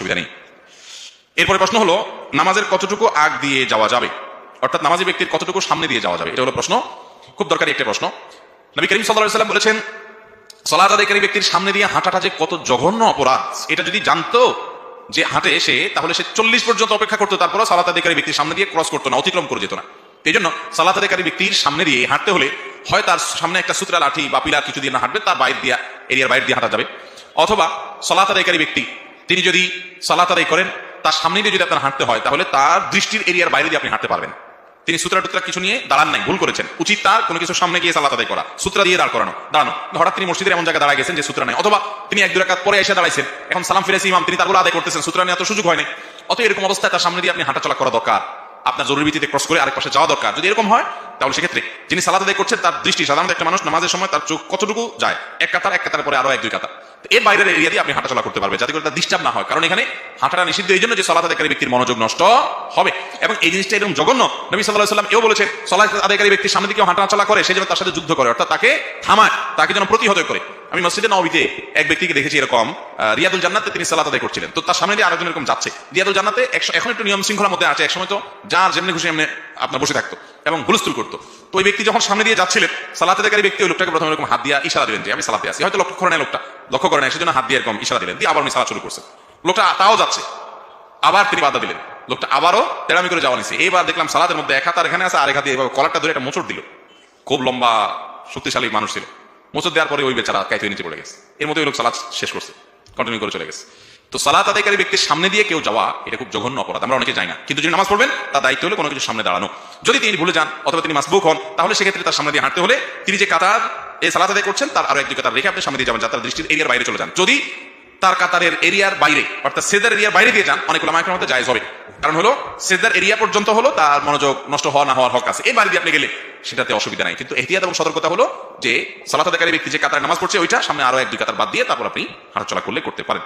অসুবিধা নেই। এরপরে প্রশ্ন হলো, নামাজের কতটুকু আগ দিয়ে যাওয়া যাবে? অর্থাৎ নামাজি ব্যক্তির কতটুকু সামনে দিয়ে যাওয়া যাবে? এটা হলো প্রশ্ন। খুব দরকারি একটা প্রশ্ন। নবী করিম সাল্লাহ সাল্লাম বলেছেন আদায়কারী ব্যক্তির সামনে দিয়ে হাঁটাটা যে কত জঘন্য অপরাধ, এটা যদি জানতো যে হাঁটে সে, তাহলে সে চল্লিশ পর্যন্ত অপেক্ষা করতো তারপরে সালাত আদায়কারী ব্যক্তির সামনে দিয়ে ক্রস করতো না, অতিক্রম করে যেত না। এই জন্য সালাত আদায়কারী ব্যক্তির সামনে দিয়ে হাঁটতে হলে হয় তার সামনে একটা সূত্রা লাঠি বা পিলার কিছু দিয়ে না হাঁটবে, তার বাইর দিয়া, এরিয়ার বাইরে দিয়ে হাঁটা যাবে। অথবা সালাত আদায়কারী ব্যক্তি তিনি যদি সালাত আদায় করেন, তার সামনে দিয়ে যদি আপনার হাঁটতে হয়, তাহলে তার দৃষ্টির এরিয়ার বাইরে দিয়ে আপনি হাঁটতে পারবেন। তিনি সূত্রা টুত্রা কিছু নিয়ে দাঁড়ান নাই, ভুল করেছেন। উচিত তার কোনো কিছু সামনে গিয়ে সালাত আদায় করা, সূত্রা দিয়ে দাঁড় করানো। দাঁড়ানো। হঠাৎ তিনি মসজিদের এমন জায়গায় দাঁড়ায় গেছেন যে সূত্রা নাই। অথবা তিনি এক দুরাকাত পরে এসে দাঁড়াইছেন। এখন সালাম ফিরেছে ইমাম, তিনি তারপরে আদায় করতেছেন, সূত্রা নিয়ে এত সুযোগ হয় নাই। অত এরকম অবস্থায় তার সামনে দিয়ে আপনি হাঁটাচলা করা দরকার। আপনার জরুরি ভিত্তিতে ক্রস করে আরেক পাশে যাওয়া দরকার। যদি এরকম হয় তাহলে সেক্ষেত্রে যিনি সালাদ আদায় করছেন, তার দৃষ্টি সাধারণত একটা মানুষ নামাজের সময় তার চোখ কতটুকু যায়? এক কাতার এক কাতার পরে আরও এক, দুই কাতার। এর বাইরের এরিয়া দিয়ে আপনি হাঁটাচলা করতে পারবেন, যাতে করে তার ডিস্টার্ব না হয়। কারণ এখানে হাঁটাটা নিষিদ্ধ এই জন্য যে সলাত আদায়কারী ব্যক্তির মনোযোগ নষ্ট হবে। এবং এই জিনিসটা এরকম জঘন্য। নবী সাল্লাহ সাল্লাম এও বলেছে, সলাত আদায়কারী ব্যক্তির সামনে দিকে হাঁটাচলা করে, সে যেন তার সাথে যুদ্ধ করে, অর্থাৎ তাকে থামায়, তাকে যেন প্রতিহত করে। আমি মসজিদে নবীতে এক ব্যক্তিকে দেখেছি এরকম রিয়াদুল জান্নাতে তিনি সালাত আদায় করছিলেন। তো তার সামনে দিয়ে আরেকজন এরকম যাচ্ছে। রিয়াদুল জান্নাতে এখন একটু নিয়ম শৃঙ্খলার মধ্যে আছে, একসময় তো যার যেমনি খুশি এমনি আপনার বসে থাকতো এবং হুলস্থুল করতো। তো ওই ব্যক্তি যখন সামনে দিয়ে যাচ্ছিলেন, সালাত আদায়কারী ব্যক্তি ওই লোকটাকে প্রথমে এরকম হাত দিয়ে ইশারা দিলেন যে, আমি সালাতে আসি হয়তো লক্ষ্য করে লোকটা, লক্ষ্য করে নাই, সেজন্য হাত দিয়ে এরকম ইশারা দিলেন, দিয়ে আবার উনি সালাত শুরু করছেন। লোকটা তাও যাচ্ছে। আবার তিনি বাধা দিলেন। লোকটা আবারও তেরামি করে যাওয়া নিছে। এইবার দেখলাম সালাতের মধ্যে এক হাত আর এখানে আছে আর আরেক হাতে এভাবে কলারটা ধরে একটা মোচড় দিল। খুব লম্বা, শক্তিশালী মানুষ ছিল। মোচড় দেওয়ার পরে ওই বেচারা কাইতে নিচে পড়ে গেছে। এর মধ্যে ওই লোক সালাত শেষ করছে কন্টিনিউ করে চলে গেছে। তো সালাত আদায়কারী ব্যক্তির সামনে দিয়ে কেউ যাওয়া, এটা খুব জঘন্য অপরাধ, আমরা অনেকে যাই না। কিন্তু যিনি নামাজ পড়বেন, তার দায়িত্ব হলে কোনো কিছু সামনে দাঁড়ানো। যদি তিনি ভুলে যান, অথবা তিনি মাসবুক হন, তাহলে সেক্ষেত্রে তার সামনে দিয়ে হাঁটতে হলে তিনি যে কাতার এই সালাত আদায় করছেন, তার আরও এক দুই কাতার রেখে আপনি সামনে দিয়ে যাবেন যাতে দৃষ্টির এরিয়ার বাইরে চলে যান। যদি তার কাতারের এরিয়ার বাইরে, অর্থাৎ সেদার এরিয়ার বাইরে দিয়ে যান অনেকগুলো মাইকের মধ্যে জায়জ হবে। কারণ হলো সেজদার এরিয়া পর্যন্ত হলো, তার মনোযোগ নষ্ট হওয়া না হওয়ার হক আছে। এই বাড়ি দিয়ে আপনি গেলে, সেটাতে অসুবিধা নাই। কিন্তু এহতিয়াত এবং সতর্কতা হলো যে, সালাত ব্যক্তি যে কাতার নামাজ পড়ছে, ওইটা সামনে আরও এক, দুই কাতার বাদ দিয়ে তারপর আপনি হাঁটাচলা করলে করতে পারেন।